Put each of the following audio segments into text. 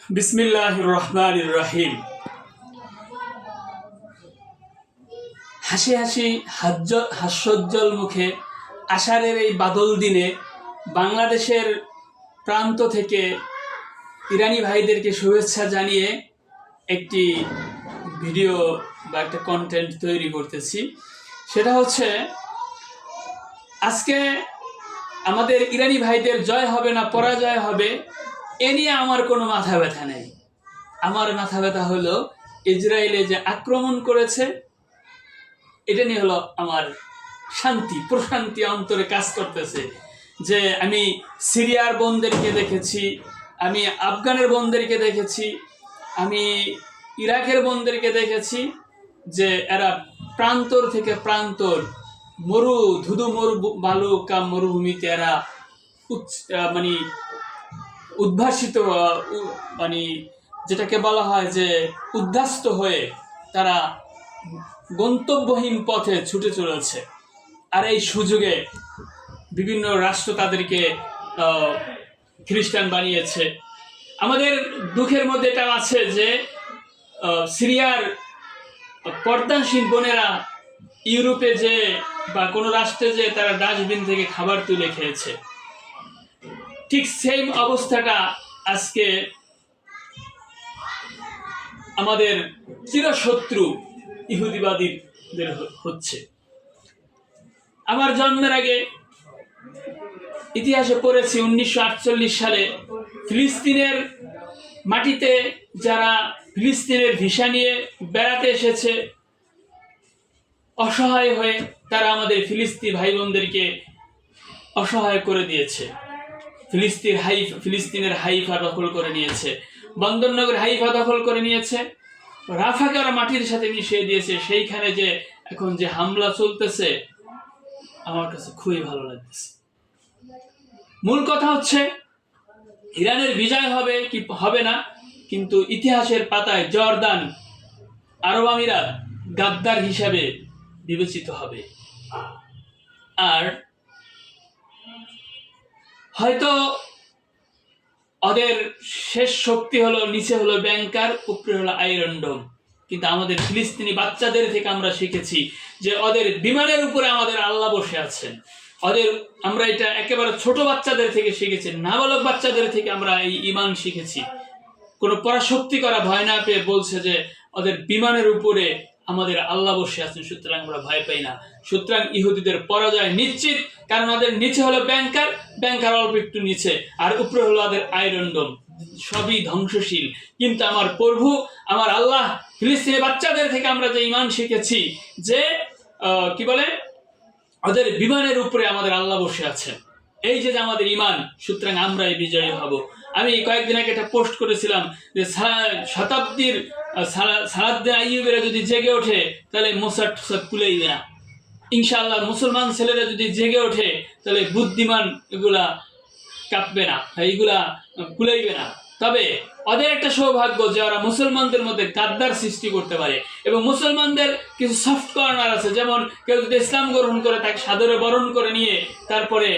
বিসমিল্লাহ হাসি হাসি হাস্যোজ্জ্বল মুখে আষাঢ়ের এই বাদল দিনে বাংলাদেশের প্রান্ত থেকে ইরানি ভাইদেরকে শুভেচ্ছা জানিয়ে একটি ভিডিও বা একটা কন্টেন্ট তৈরি করতেছি। সেটা হচ্ছে, আজকে আমাদের ইরানি ভাইদের জয় হবে না পরাজয় হবে এ নিয়ে আমার কোনো মাথা ব্যথা নেই। আমার মাথা ব্যথা হলো ইসরায়েলে যে আক্রমণ করেছে, এটা নিয়ে হলো আমার শান্তি, প্রশান্তি অন্তরে কাজ করতেছে। যে আমি সিরিয়ার বোনদেরকে দেখেছি, আমি আফগানের বোনদেরকে দেখেছি, আমি ইরাকের বোনদেরকে দেখেছি, যে এরা প্রান্তর থেকে প্রান্তর, মরু, ধুধু মরু বালুকা মরুভূমিতে এরা মানে উদ্ভাসিত মানে যেটাকে বলা হয় যে উদ্ধাস্ত হয়ে তারা গন্তব্যহীন পথে ছুটে চলেছে। আর এই সুযোগে বিভিন্ন রাষ্ট্র তাদেরকে খ্রিস্টান বানিয়েছে। আমাদের দুঃখের মধ্যে এটা আছে যে সিরিয়ার পর্দাসীন বোনেরা ইউরোপে যে বা কোনো রাষ্ট্রে যে তারা ডাস্টবিন থেকে খাবার তুলে খেয়েছে। ঠিক সেম অবস্থাটা আজকে আমাদের চিরশত্রু ইহুদিবাদীদের হচ্ছে। আমার জন্মের আগে ইতিহাসে পড়েছি উনিশশো আটচল্লিশ সালে ফিলিস্তিনের মাটিতে যারা ফিলিস্তিনের ভিসা নিয়ে বেড়াতে এসেছে, অসহায় হয়ে তারা আমাদের ফিলিস্তি ভাই বোনদেরকে অসহায় করে দিয়েছে। ফিলিস্তিন হাই ফিলিস্তিনের হাইফা দখল করে নিয়েছে। বন্দরনগর হাইফা দখল করে নিয়েছে। রাফাকে ওরা মাটির সাথে মিশিয়ে দিয়েছে। সেইখানে যে এখন যে হামলা চলতেছে, আমার কাছে খুবই ভালো লাগতেছে। মূল কথা হচ্ছে, ইরানের বিজয় হবে কি, হবে না, কিন্তু ইতিহাসের পাতায় জর্দান, আরব আমিরাত, গাদ্দার হিসাবে বিবেচিত হবে। আর হয়তো ওদের শেষ শক্তি হলো, নিচে হলো ব্যাংকার উপরে হলো আয়রন ডোম কিন্তু আমাদের ফিলিস্তিনি বাচ্চাদের থেকে আমরা শিখেছি যে ওদের বিমানের উপরে আমাদের আল্লাহ বসে আছেন। ওদের আমরা এটা একেবারে ছোট বাচ্চাদের থেকে শিখেছি, নাবালক বাচ্চাদের থেকে আমরা এই ইমান শিখেছি। কোনো পরাশক্তি করা ভয় না পেয়ে বলছে যে ওদের বিমানের উপরে আমাদের আল্লাহ বসে আছেন, সুতরাং আমরা ভয় পাই না। সুতরাং ইহুদিদের পরাজয় নিশ্চিত কারণ ওদের নিচে হলো ব্যাংকার ব্যাংকার অল্প একটু নিচে, আর উপরে হলো ওদের আয়রন ডোম সবই ধ্বংসশীল। কিন্তু আমার প্রভু, আমার আল্লাহ ফিলিস্তিনের বাচ্চাদের থেকে আমরা যে ইমান শিখেছি, যে কি বলে? ওদের বিমানের উপরে আমাদের আল্লাহ বসে আছেন। এই যে আমাদের ইমান সুতরাং আমরাই বিজয়ী হব। আমি কয়েকদিন আগে একটা পোস্ট করেছিলাম যে শতাব্দীর সালাদ্দিন আইয়ুবেরা যদি জেগে ওঠে, তাহলে মোসাদ টোসাদ কুলেইবে না। ইনশাআল্লাহ মুসলমান ছেলেরা যদি জেগে ওঠে, তাহলে বুদ্ধিমান এগুলা কাঁপবে না, এইগুলা কুলাইবে না। তবে ওদের একটা সৌভাগ্য যে ওরা মুসলমানদের মধ্যে গাদ্দার সৃষ্টি করতে পারে। এবং মুসলমানদের কিছু সফট কর্নার আছে, যেমন কেউ যদি ইসলাম গ্রহণ করে, তাকে সাদরে বরণ করে নিয়ে তারপরে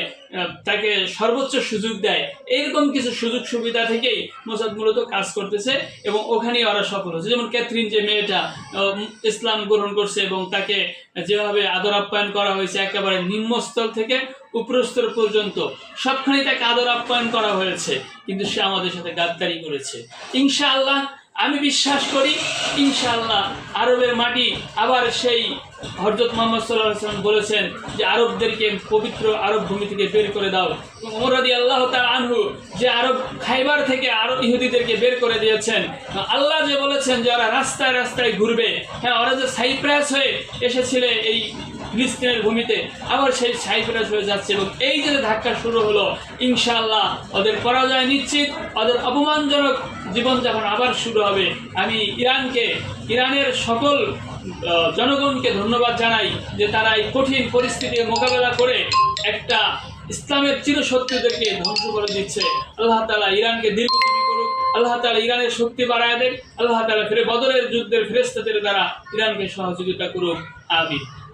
তাকে সর্বোচ্চ সুযোগ দেয় এইরকম কিছু সুযোগ সুবিধা থেকেই মোসাদ মূলত কাজ করতেছে এবং ওখানেই ওরা সফল হচ্ছে। যেমন ক্যাথরিন যে মেয়েটা ইসলাম গ্রহণ করছে এবং তাকে যেভাবে আদর আপ্যায়ন করা হয়েছে, একেবারে নিম্নস্থল থেকে উপরস্তর পর্যন্ত সবখানে তাকে আদর আপ্যায়ন করা হয়েছে। কিন্তু সে আমাদের সাথে গাদ্দারি করেছে। ইনশাআল্লাহ, আমি বিশ্বাস করি, ইনশাআল্লাহ আরবের মাটি আবার সেই হরজত মোহাম্মদ সাল্লাহ সাল্লাম বলেছেন যে আরবদেরকে পবিত্র আরব ভূমি থেকে বের করে দাও। মোরাদি আল্লাহ তাআলা আনহু যে আরব খাইবার থেকে আরব ইহুদিদেরকে বের করে দিয়েছেন। আল্লাহ যে বলেছেন যে ওরা রাস্তায় রাস্তায় ঘুরবে। হ্যাঁ ওরা যে সাইপ্রাস হয়ে এসেছিল এই ফিলিস্তিনের ভূমিতে আবার সেই সাইপ্রাস হয়ে যাচ্ছে এবং এই যে ধাক্কা শুরু হলো, ইনশাআল্লাহ ওদের পরাজয় নিশ্চিত, ওদের অপমানজনক জীবনযাপন আবার শুরু হবে। আমি ইরানকে, ইরানের সকল জনগণকে ধন্যবাদ জানাই যে তারা এই কঠিন পরিস্থিতির মোকাবেলা করে একটা ইসলামের চিরশত্রুদেরকে ধ্বংস করে দিচ্ছে। আল্লাহ তালা ইরানকে দীর্ঘজীবী করুক, আল্লাহ তালা ইরানের শক্তি বাড়ায় দেয় আল্লাহ তালা ফিরে বদরের যুদ্ধের ফেরেস্তাদের দ্বারা ইরানকে সহযোগিতা করুক। আমিন।